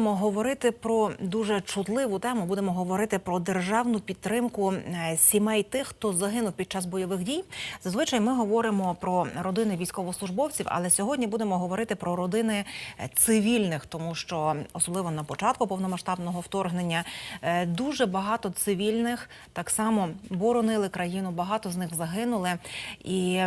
Будемо говорити про дуже чутливу тему. Будемо говорити про державну підтримку е, сімей тих, хто загинув під час бойових дій. Зазвичай ми говоримо про родини військовослужбовців, але сьогодні будемо говорити про родини е, цивільних, тому що особливо на початку повномасштабного вторгнення е, дуже багато цивільних так само боронили країну. Багато з них загинули, і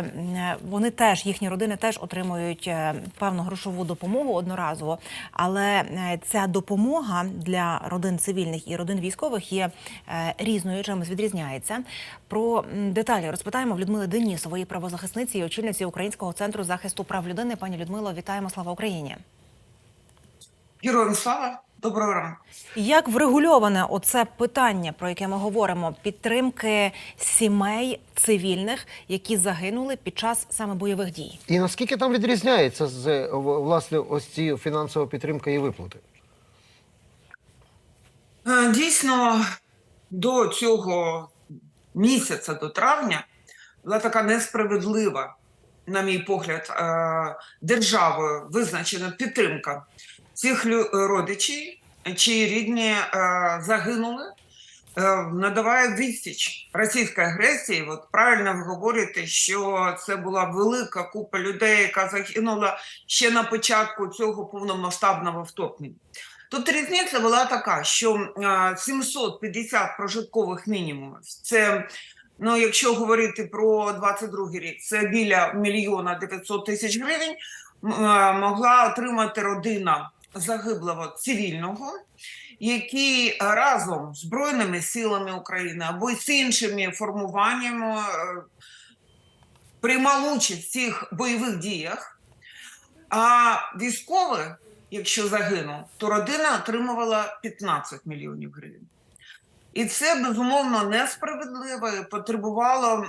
вони теж їхні родини теж отримують певну грошову допомогу одноразово. Але е, ця допомога для родин цивільних і родин військових є е, різною, чимось відрізняється. Про деталі розпитаємо в Людмили Денісової, правозахисниці і очільниці Українського центру захисту прав людини. Пані Людмило, вітаємо! Слава Україні! Героям слава, доброго ранку. Як врегульоване оце питання, про яке ми говоримо, підтримки сімей цивільних, які загинули під час саме бойових дій? І наскільки там відрізняється з власне ось ці фінансова підтримка і виплати? Е, Дійсно, до цього місяця, до травня, була така несправедлива, на мій погляд, е, державою визначена підтримка цих родичів, чиї рідні е, загинули, надаває відсіч російської агресії. От правильно ви говорите, що це була велика купа людей, яка загинула ще на початку цього повномасштабного вторгнення. Тут різниця була така, що е, 750 прожиткових мінімумів це. Ну, якщо говорити про 22 рік, це біля мільйона 900 тисяч гривень могла отримати родина загиблого цивільного, який разом з Збройними силами України або з іншими формуваннями е, приймав участь в цих бойових діях. А військовий, якщо загинув, то родина отримувала 15 мільйонів гривень. І це безумовно несправедливо і потребувало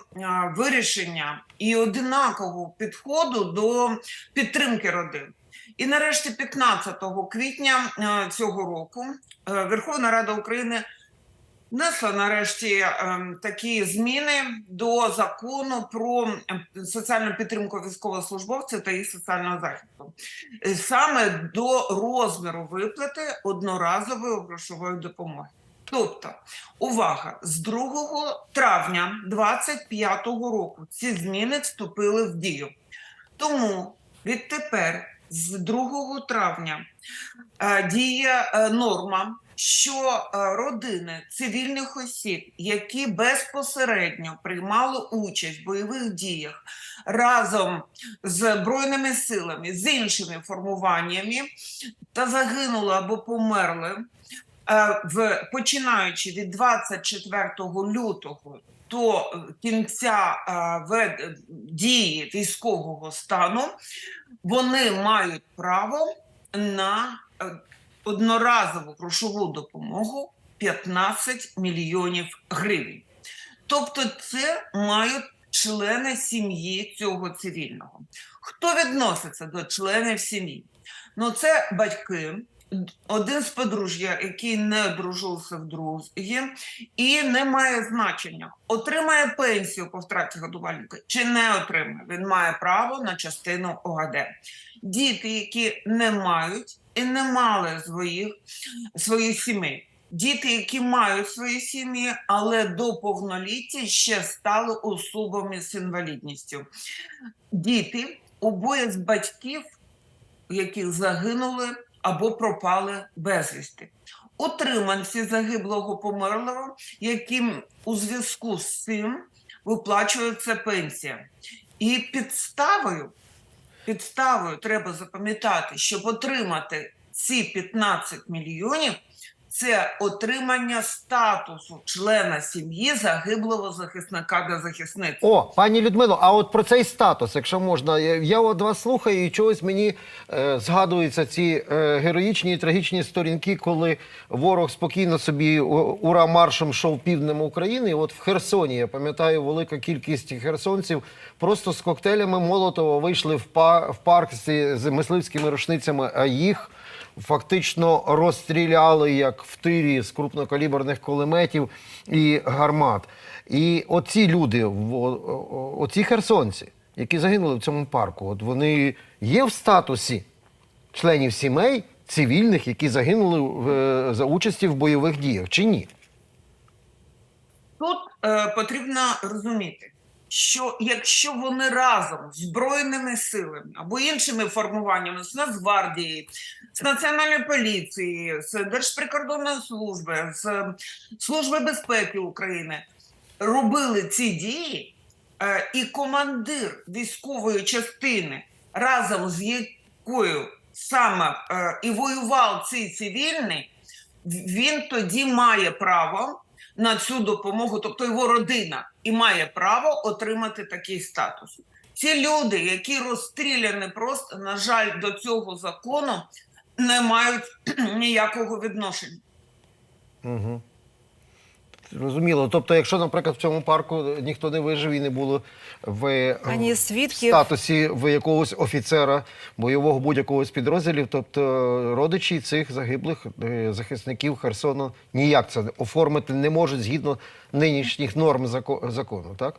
вирішення і одинакового підходу до підтримки родин. І нарешті, 15 квітня цього року, е, Верховна Рада України внесла нарешті ем, такі зміни до закону про ем, соціальну підтримку військовослужбовців та їх соціального захисту, Е, саме до розміру виплати одноразової грошової допомоги. Тобто, увага, з 2 травня 2025 року ці зміни вступили в дію. Тому відтепер, з 2 травня, е, діє е, норма, що е, родини цивільних осіб, які безпосередньо приймали участь в бойових діях разом з збройними силами, з іншими формуваннями та загинули або померли, е, в починаючи від 24 лютого до кінця е, вед- дії військового стану, вони мають право на одноразову грошову допомогу 15 мільйонів гривень. Тобто, це мають члени сім'ї цього цивільного. Хто відноситься до членів сім'ї? Ну, це батьки, один з подружжя, який не одружився вдруге, і не має значення, отримає пенсію по втраті годувальника чи не отримає. Він має право на частину ОГД. Діти, які не мають і не мали своїх, своїх сімей. Діти, які мають свої сім'ї, але до повноліття ще стали особами з інвалідністю. Діти, обоє з батьків, які загинули або пропали безвісти. Утриманці загиблого померлого, яким у зв'язку з цим виплачується пенсія. І підставою, підставою треба запам'ятати, щоб отримати ці 15 мільйонів, це отримання статусу члена сім'ї загиблого захисника та захисниці. О, пані Людмило, а от про цей статус, якщо можна, я, от вас слухаю, і чогось мені е, згадуються ці е, героїчні і трагічні сторінки, коли ворог спокійно собі ура маршем йшов півднем України. От в Херсоні, я пам'ятаю, велика кількість херсонців просто з коктейлями Молотова вийшли в, па- в парк з, з мисливськими рушницями, а їх фактично розстріляли як в тирі з крупнокаліберних кулеметів і гармат. І оці люди, оці херсонці, які загинули в цьому парку, от вони є в статусі членів сімей цивільних, які загинули е, за участі в бойових діях, чи ні? Тут е, потрібно розуміти, що якщо вони разом з збройними силами або іншими формуваннями з Нацгвардії, з Національної поліції, з Держприкордонної служби, з Служби безпеки України робили ці дії, е, і командир військової частини разом з якою саме е, і воював цей цивільний, він тоді має право на цю допомогу, тобто його родина, і має право отримати такий статус. Ці люди, які розстріляні просто, на жаль, до цього закону не мають ніякого відношення. Угу. Зрозуміло. Тобто, якщо, наприклад, в цьому парку ніхто не вижив і не було в е, Ані свідків. статусі в якогось офіцера бойового будь-якого з підрозділів, тобто родичі цих загиблих е, захисників Херсону ніяк це оформити не можуть згідно нинішніх норм закону, так?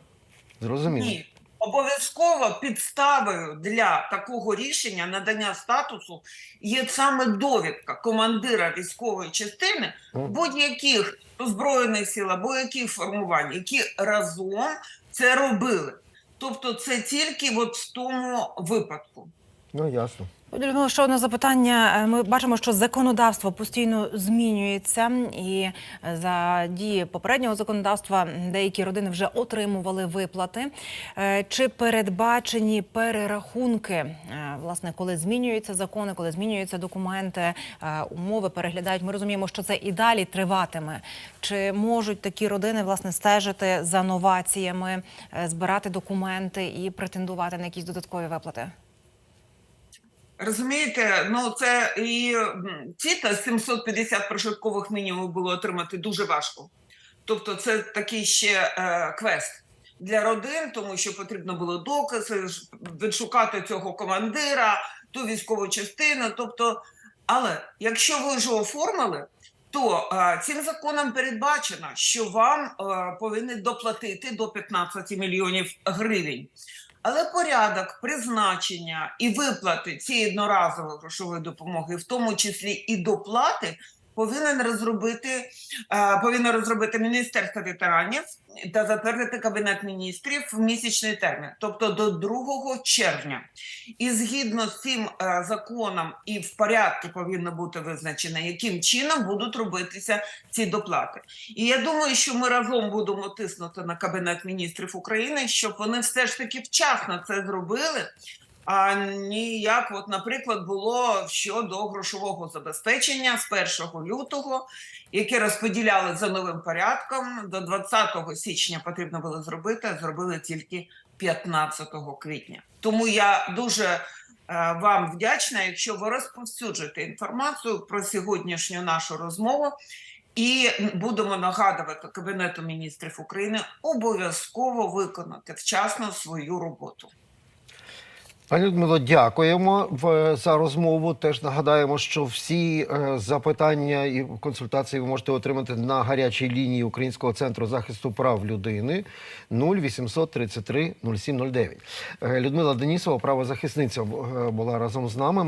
Зрозуміло. Ні. Обов'язково підставою для такого рішення надання статусу є саме довідка командира військової частини будь-яких збройних сил або яких формувань, які разом це робили. Тобто, це тільки от в тому випадку. Ну, ясно. Людмила, ще одне запитання. Е, Ми бачимо, що законодавство постійно змінюється, і е, за дії попереднього законодавства деякі родини вже отримували виплати. Е, Чи передбачені перерахунки, власне, коли змінюються закони, коли змінюються документи, умови переглядають? Ми розуміємо, що це і далі триватиме. Чи можуть такі родини власне стежити за новаціями, збирати документи і претендувати на якісь додаткові виплати? Розумієте, ну це і ці та 750 прожиткових мінімумів було отримати дуже важко. Тобто, це такий ще е, квест для родин, тому що потрібно було докази, відшукати цього командира, ту військову частину. Тобто, але якщо ви вже оформили, то е, цим законом передбачено, що вам е, повинні доплатити до 15 мільйонів гривень. Але порядок призначення і виплати цієї одноразової грошової допомоги, в тому числі і доплати, повинен розробити е, повинно розробити Міністерство ветеранів та затвердити Кабінет міністрів в місячний термін, тобто до 2 червня. І згідно з цим е, законом і в порядку повинно бути визначено, яким чином будуть робитися ці доплати. І я думаю, що ми разом будемо тиснути на Кабінет міністрів України, щоб вони все ж таки вчасно це зробили. А ніяк, от, наприклад, було щодо грошового забезпечення з 1 лютого, яке розподіляли за новим порядком. До 20 січня потрібно було зробити, а зробили тільки 15 квітня. Тому я дуже е, вам вдячна, якщо ви розповсюджуєте інформацію про сьогоднішню нашу розмову. І будемо нагадувати Кабінету міністрів України обов'язково виконати вчасно свою роботу. Пані Людмило, дякуємо за розмову. Теж нагадаємо, що всі е, запитання і консультації ви можете отримати на гарячій лінії Українського центру захисту прав людини 0800 33 0709. Е, Людмила Денісова, правозахисниця, е, була разом з нами. Ми